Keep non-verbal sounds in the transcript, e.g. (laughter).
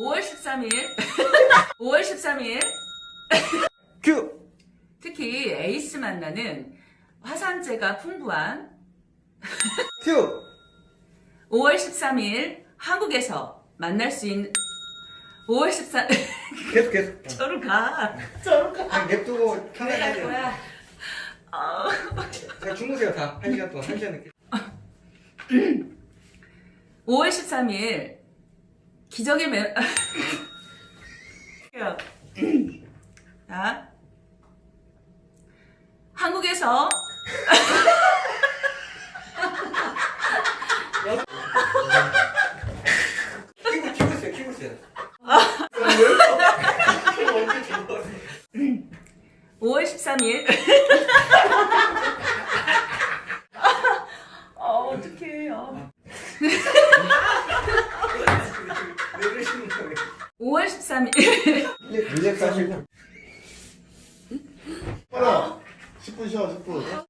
5월 13일. 5월 13일. 큐! 특히 에이스 만나는 화산재가 풍부한 (laughs) 큐! 5월 13일 한국에서 만날 수 있는 5월 13 (laughs) 계속 계속. (laughs) 저로 가. 저로 가. 냅두고 편하게 해야? 어, 그냥 주무세요 다 한 시간 동안 한 시간 늦게. 5월 13일 기적의 매 (laughs) 자 한국에서 키고, 키고 있어요, 키고 있어요. 언제 잡아? 5월 13일 어 어떡해 요 왜 그러시는 거예요? 5월 13일 릴렉스 하시고. 빨라. 10분 쉬어 10분.